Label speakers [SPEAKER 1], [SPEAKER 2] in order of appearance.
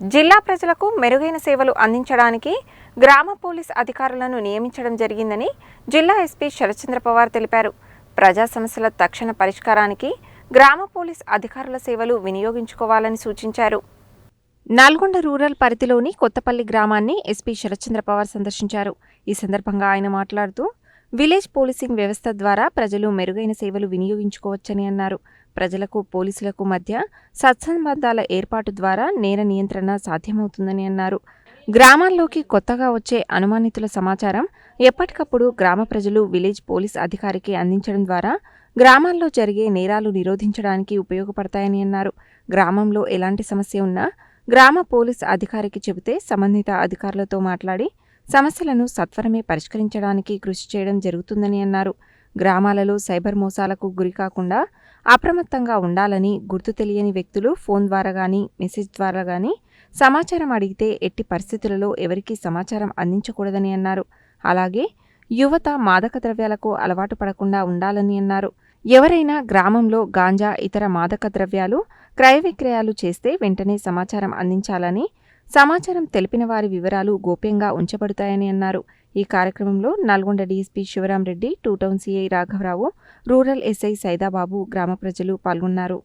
[SPEAKER 1] జిల్లా ప్రజలకు మెరుగైన సేవలు అందించడానికి గ్రామ పోలీస్ అధికారులను నియమించడం జరిగిందని జిల్లా ఎస్పీ శరత్చంద్ర పవార్ తెలిపారు. ప్రజా సమస్యల తక్షణ పరిష్కారానికి గ్రామ పోలీస్ అధికారుల సేవలు వినియోగించుకోవాలని సూచించారు. నల్గొండ రూరల్ పరిధిలోని కొత్తపల్లి గ్రామాన్ని ఎస్పీ శరత్చంద్ర పవార్ సందర్శించారు. ఈ సందర్భంగా ఆయన మాట్లాడుతూ విలేజ్ పోలీసింగ్ వ్యవస్థ ద్వారా ప్రజలు మెరుగైన సేవలు వినియోగించుకోవచ్చని అన్నారు. ప్రజలకు పోలీసులకు మధ్య సత్సంబంధాల ఏర్పాటు ద్వారా నేర నియంత్రణ సాధ్యమవుతుందని అన్నారు. గ్రామాల్లోకి కొత్తగా వచ్చే అనుమానితుల సమాచారం ఎప్పటికప్పుడు గ్రామ ప్రజలు విలేజ్ పోలీస్ అధికారికి అందించడం ద్వారా గ్రామాల్లో జరిగే నేరాలు నిరోధించడానికి ఉపయోగపడతాయని అన్నారు. గ్రామంలో ఎలాంటి సమస్య ఉన్నా గ్రామ పోలీస్ అధికారికి చెబితే సంబంధిత అధికారులతో మాట్లాడి సమస్యలను సత్వరమే పరిష్కరించడానికి కృషి చేయడం జరుగుతుందని అన్నారు. గ్రామాలలో సైబర్ మోసాలకు గురికాకుండా అప్రమత్తంగా ఉండాలని గుర్తు తెలియని వ్యక్తులు ఫోన్ ద్వారా కానీ మెసేజ్ ద్వారా కానీ సమాచారం అడిగితే ఎట్టి పరిస్థితులలో ఎవరికీ సమాచారం అందించకూడదని అన్నారు. అలాగే యువత మాదక ద్రవ్యాలకు అలవాటు పడకుండా ఉండాలని అన్నారు. ఎవరైనా గ్రామంలో గాంజా ఇతర మాదక ద్రవ్యాలు క్రయ విక్రయాలు చేస్తే వెంటనే సమాచారం అందించాలని సమాచారం తెలిపిన వారి వివరాలు గోప్యంగా ఉంచబడతాయని అన్నారు. ఈ కార్యక్రమంలో Nalgonda DSP Shivaram Reddy two town CI రాఘవరావు రూరల్ ఎస్ఐ సైదాబాబు గ్రామ ప్రజలు పాల్గొన్నారు.